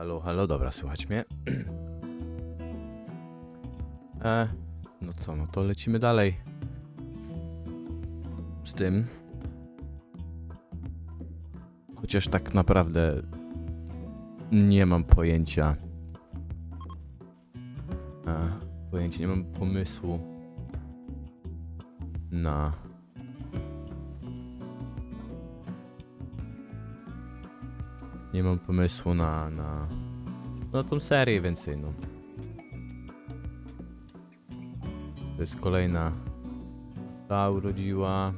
Halo, halo, dobra, słychać mnie. e, no co, no to lecimy dalej. Z tym. Chociaż tak naprawdę nie mam pojęcia. E, pojęcia, nie mam pomysłu na Nie mam pomysłu na, na, na tą serię więcej, no. To jest kolejna ta urodziła.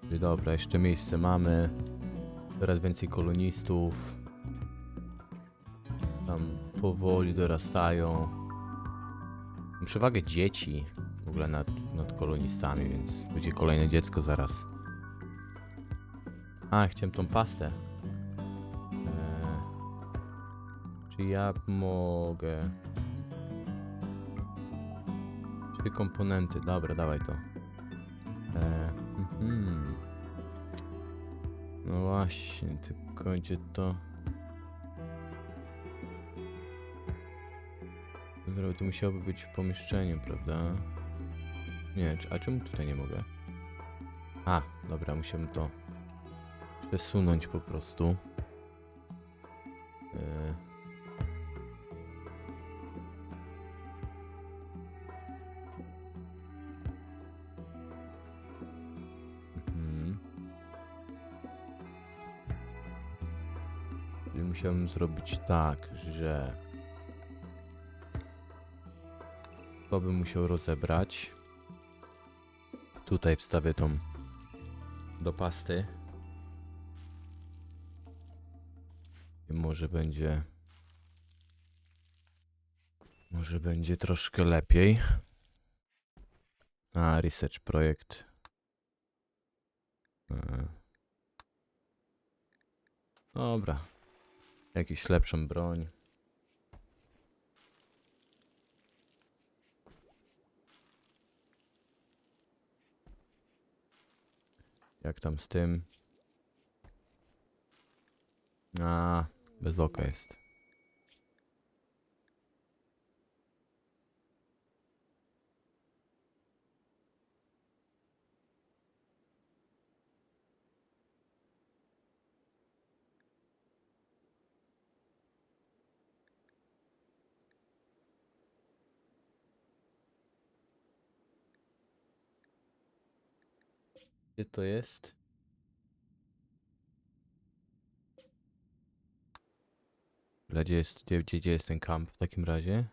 Czyli dobra, jeszcze miejsce mamy. Coraz więcej kolonistów. Tam powoli dorastają. Mam przewagę dzieci w ogóle nad, nad kolonistami, więc będzie kolejne dziecko zaraz. A, chciałem tą pastę. Czy ja mogę? Trzy komponenty, dobra, dawaj to. Eee, mhm. No właśnie, tylko gdzie to? Dobra, to musiałoby być w pomieszczeniu, prawda? Nie, a czemu tutaj nie mogę? A, dobra, musiałem to przesunąć po prostu. Czyli musiałem zrobić tak, że to bym musiał rozebrać. Tutaj wstawię tą do pasty. I może będzie. Może będzie troszkę lepiej. A, research projekt. E. Dobra. Jakiś lepszą broń. Jak tam z tym? A, bez oka jest. Gdzie to jest? Gdzie jest, gdzie, gdzie, gdzie jest ten kamp w takim razie?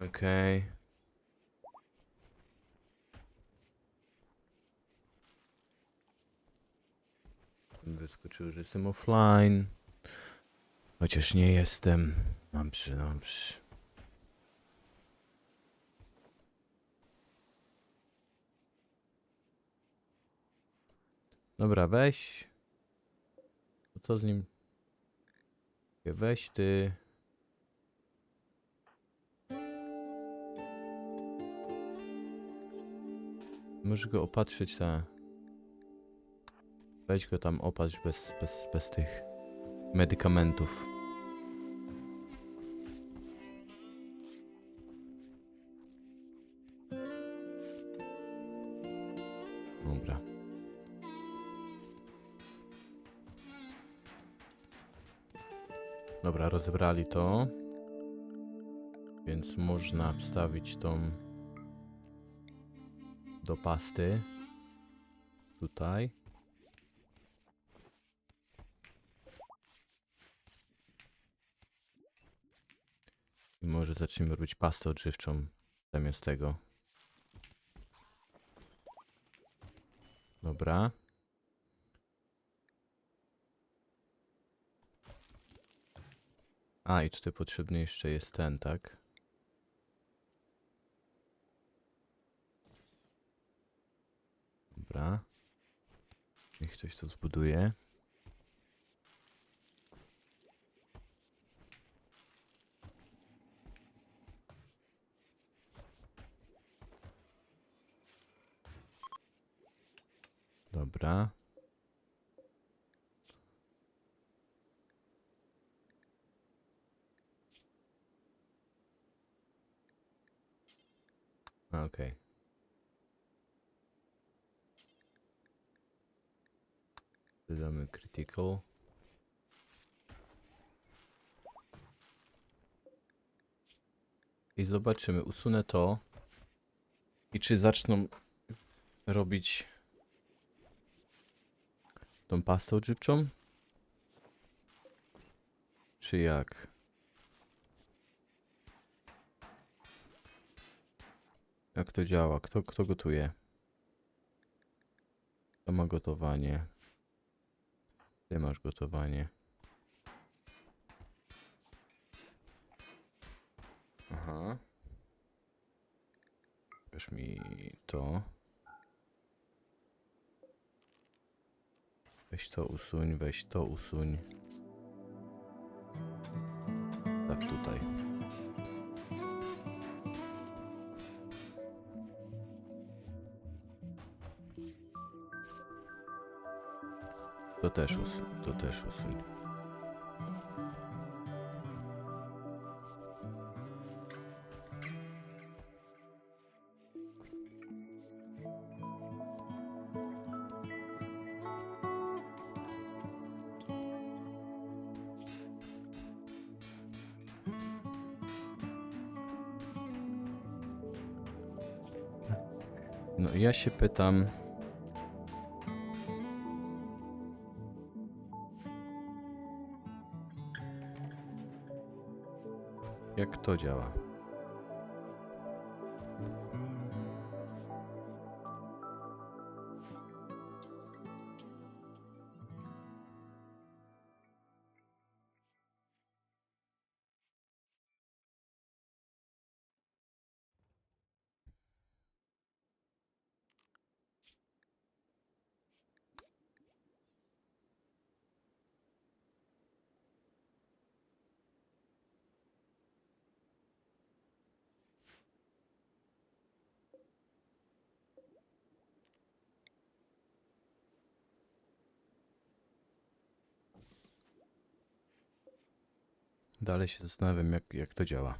Okej. Wyskoczył, że jestem offline. Chociaż nie jestem. Dobrze, dobrze. Dobra, weź. No Co z nim? Weź ty. Możesz go opatrzyć ta. Weź go tam opatrz bez, bez, bez tych medykamentów. Dobra. Dobra, rozebrali to. Więc można wstawić tą do pasty. Tutaj. Może zaczniemy robić pastę odżywczą zamiast tego. Dobra. A, i tutaj potrzebny jeszcze jest ten, tak? Dobra. Niech ktoś to zbuduje. Dobra. Okej. Dodamy critical. I zobaczymy, usunę to. I czy zaczną robić tą pastę odżywczą? Czy jak? Jak to działa? Kto, kto gotuje? Kto ma gotowanie? Ty masz gotowanie. Aha. Weź mi to. Weź to usuń, weź to usuń. Tak tutaj. To też usuń, to też usuń. No ja się pytam. Jak to działa? Dalej się zastanawiam, jak, jak to działa.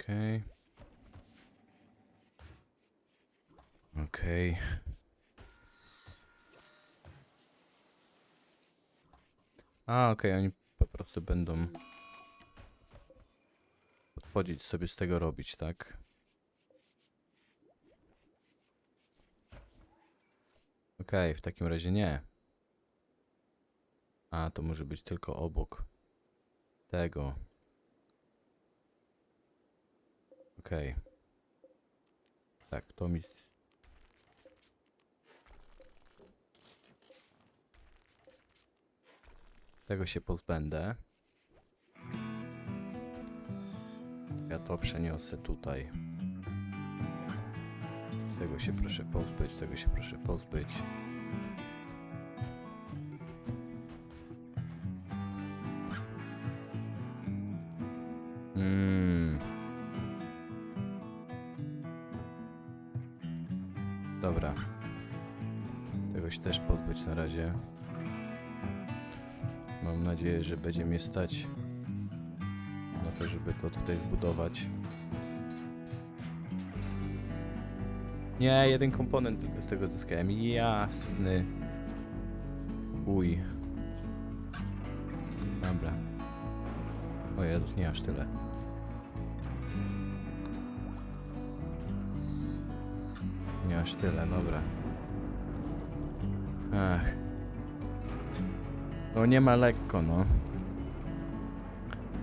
Okej. Okej. A, okej, oni po prostu będą podchodzić sobie z tego robić, tak? Okej, w takim razie nie. A, to może być tylko obok tego. Okej. Tak, to mi... Tego się pozbędę. Ja to przeniosę tutaj. Tego się proszę pozbyć, tego się proszę pozbyć. Mm. Dobra. Tego się też pozbyć na razie. Mam nadzieję, że będzie mnie stać na to, żeby to tutaj zbudować. Nie, jeden komponent tylko z tego zyskałem. Jasny. Uj. Dobra. O Jezus, nie aż tyle. Nie aż tyle, dobra. Ach. No nie ma lekko, no.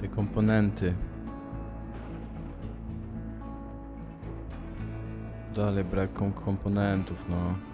Te komponenty. Dalej brak kom komponentów, no.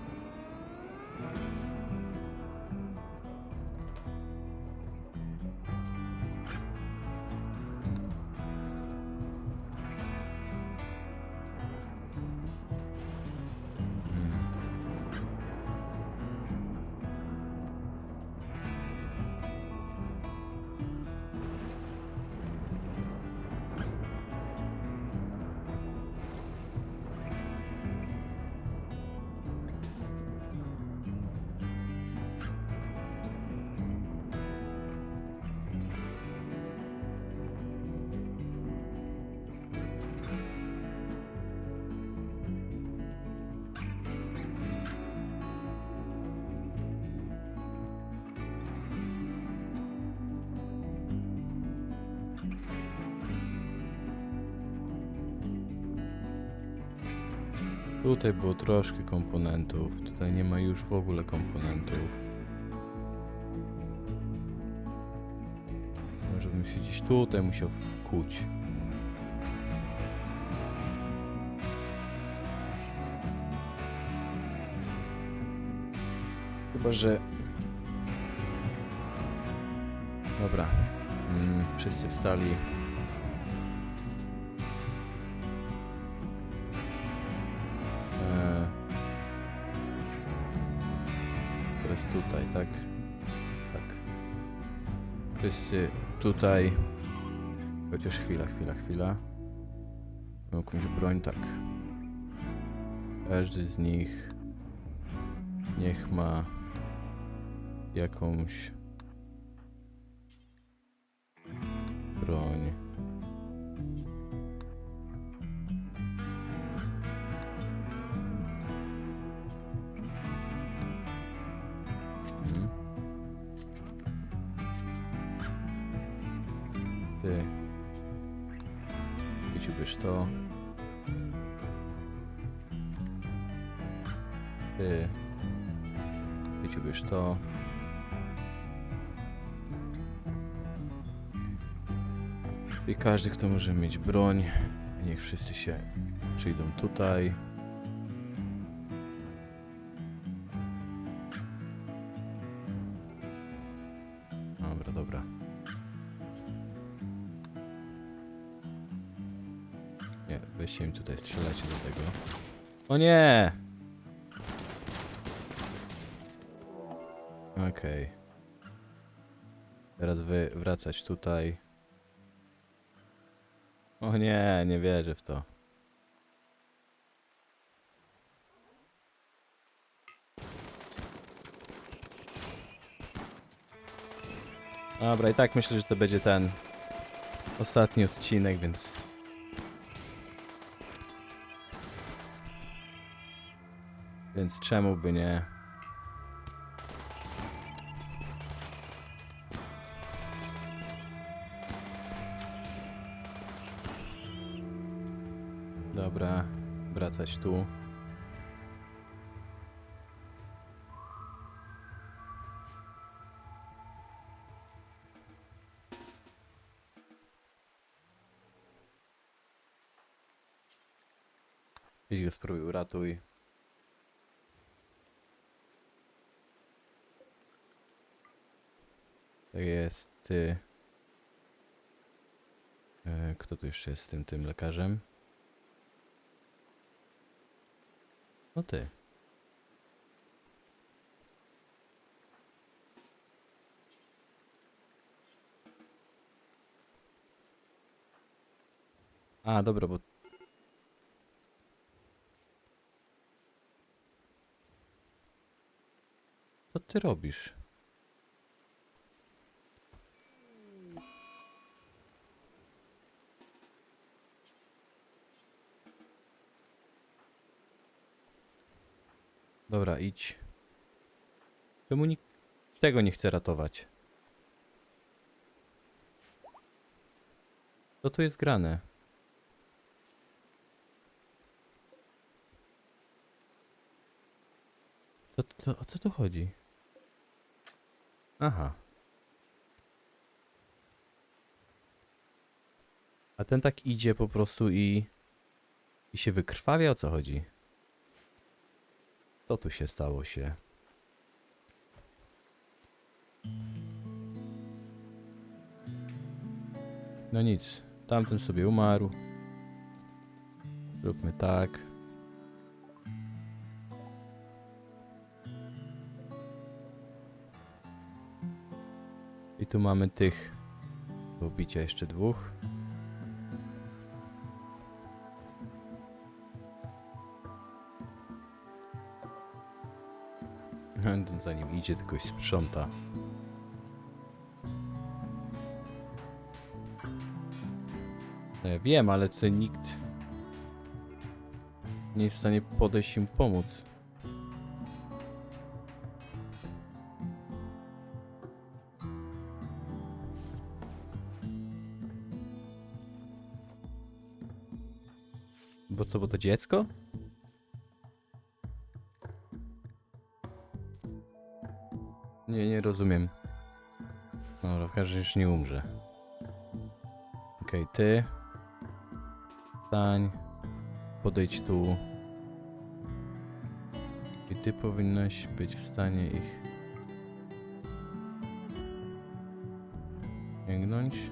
Tutaj było troszkę komponentów, tutaj nie ma już w ogóle komponentów. Może bym się gdzieś tutaj musiał wkuć. Chyba, że... Dobra. Mm, wszyscy wstali. Tutaj, tak? Tak. Wszyscy tutaj. Chociaż chwila, chwila, chwila. Mam jakąś broń, tak. Każdy z nich niech ma jakąś broń. Każdy, kto może mieć broń, niech wszyscy się przyjdą tutaj. Dobra, dobra. Nie, weźcie tutaj, strzelajcie do tego. O nie! Okej. Teraz wy wracać tutaj. O nie, nie wierzę w to. Dobra, i tak myślę, że to będzie ten ostatni odcinek, więc. Więc czemu by nie? Wracać tu. Idź go spróbuj, uratuj. Tak jest, ty. E, Kto tu jeszcze jest z tym, tym lekarzem? No ty. A, dobra, bo... Co ty robisz? Dobra, idź. Czemu nikt tego nie chce ratować? Co tu jest grane? To, to, o co tu chodzi? Aha. A ten tak idzie po prostu i... I się wykrwawia, o co chodzi? Co tu się stało się? No nic, tamten sobie umarł. Zróbmy tak. I tu mamy tych do jeszcze dwóch. Ten za nim idzie, tylko sprząta. Ja wiem, ale tutaj nikt nie jest w stanie podejść im pomóc. Bo co, bo to dziecko? Nie, nie rozumiem. No, w każdym razie nie umrze. Okej, ty. Stań. Podejdź tu. I ty powinnaś być w stanie ich sięgnąć.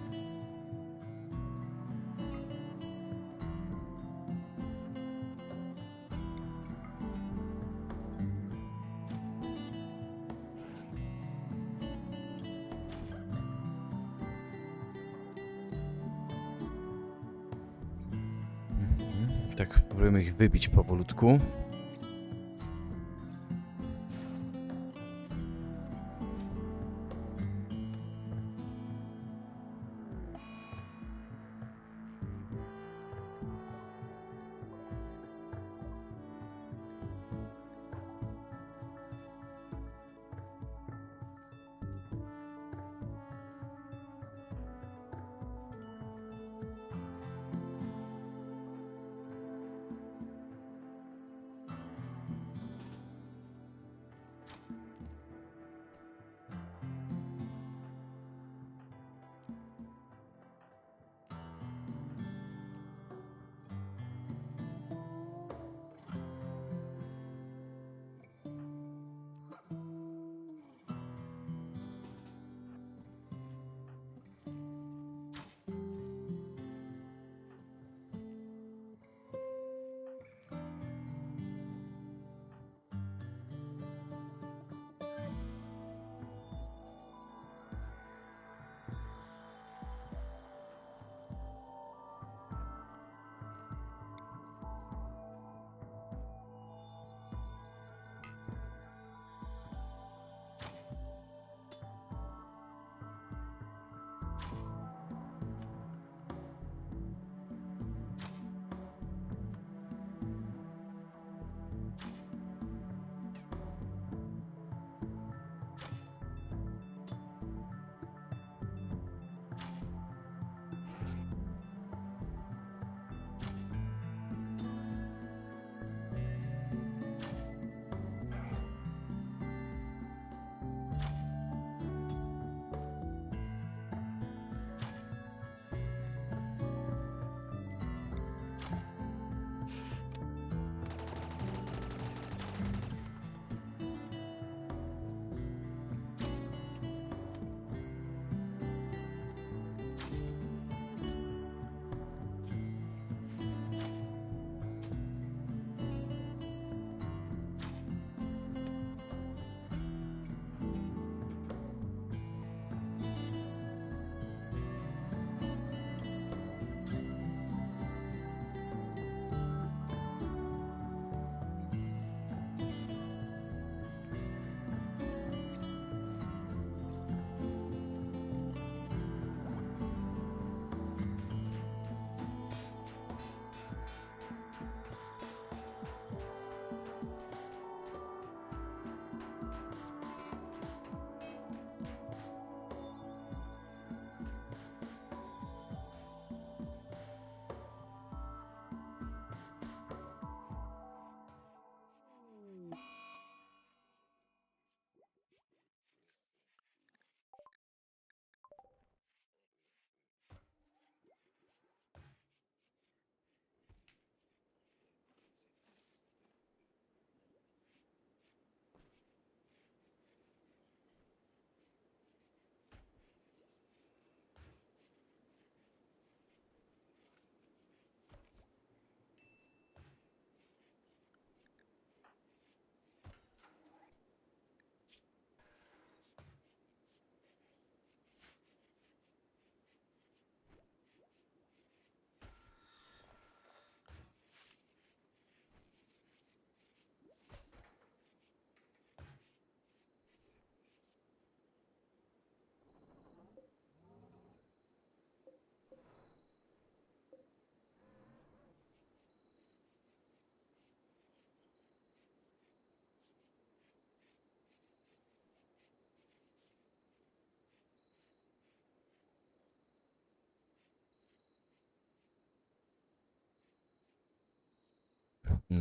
Wybić powolutku.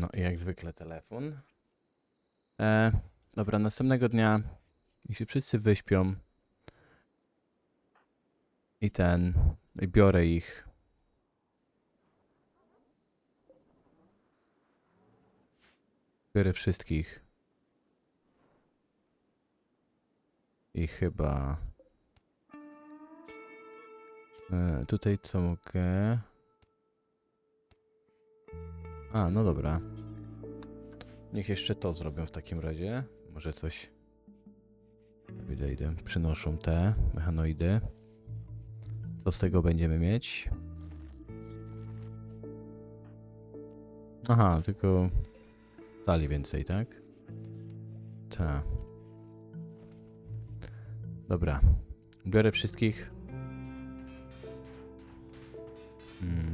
No i jak zwykle telefon. E, dobra, następnego dnia I się wszyscy wyśpią. I ten. I biorę ich. Biorę wszystkich. I chyba. E, tutaj co mogę? A, no dobra. Niech jeszcze to zrobią w takim razie. Może coś. Idę, idę. Przynoszą te mechanoidy. Co z tego będziemy mieć? Aha, tylko stali więcej, tak? Tak. Dobra. Biorę wszystkich. Hmm.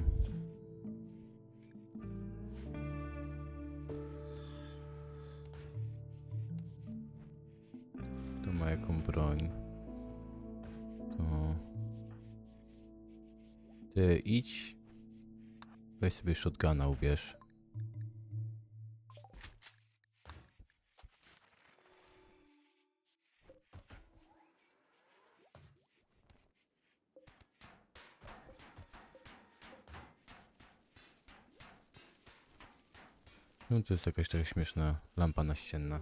Ty idź. Weź sobie shotguna ubierz. No to jest jakaś taka śmieszna lampa naścienna.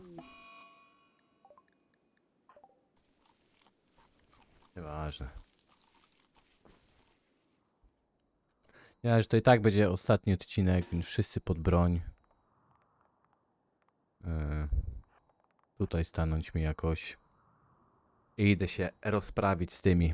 Nieważne. Ja, że to i tak będzie ostatni odcinek, więc wszyscy pod broń. Yy, tutaj stanąć mi jakoś. I idę się rozprawić z tymi.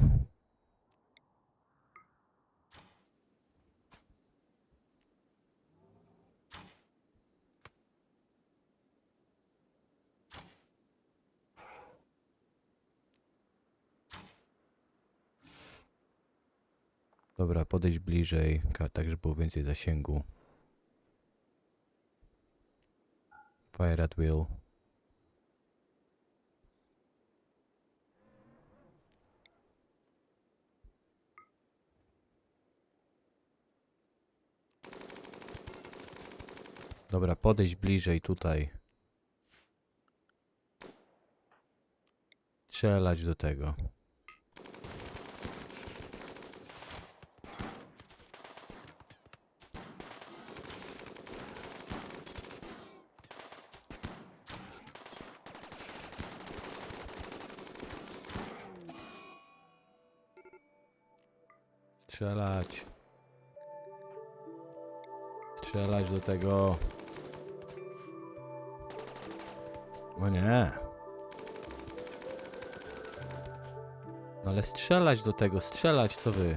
Dobra, podejść bliżej, tak żeby było więcej zasięgu. Fire at will. Dobra, podejść bliżej tutaj. Strzelać do tego. Tego. O nie. No ale strzelać do tego, strzelać, co wy?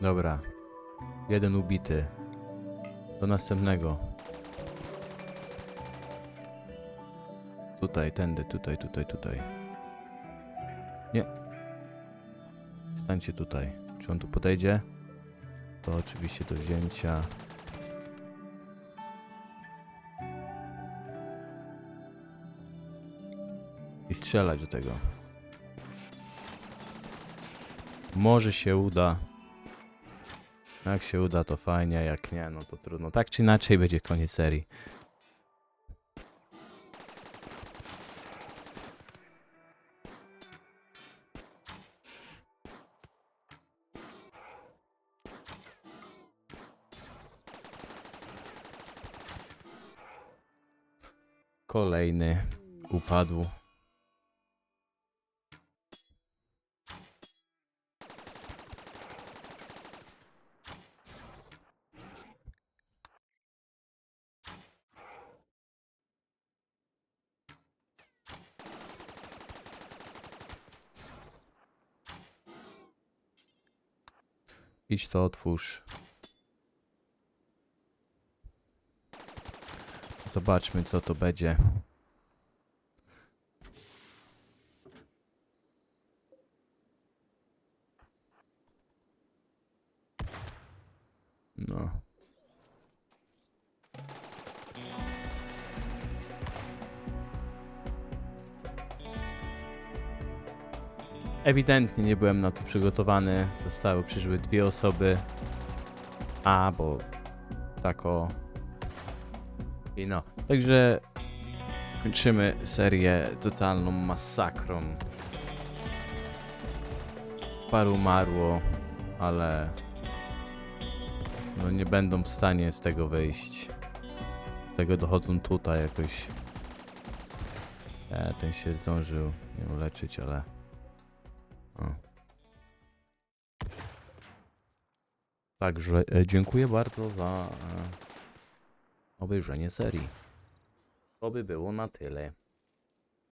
Dobra. Jeden ubity. Do następnego. Tutaj, tędy, tutaj, tutaj, tutaj. Nie. Stańcie tutaj. Czy on tu podejdzie? To oczywiście do wzięcia. I strzelać do tego. Może się uda. Jak się uda, to fajnie, jak nie, no to trudno. Tak czy inaczej będzie koniec serii. Kolejny upadł. Idź to otwórz. Zobaczmy co to będzie. Ewidentnie nie byłem na to przygotowany. Zostały, przyszły dwie osoby. A, bo tak o. I no. Także kończymy serię totalną masakrą. Paru umarło, ale no nie będą w stanie z tego wyjść. Tego dochodzą tutaj jakoś. E, ten się zdążył nie uleczyć, ale. Także e, dziękuję bardzo za e, obejrzenie serii. To by było na tyle.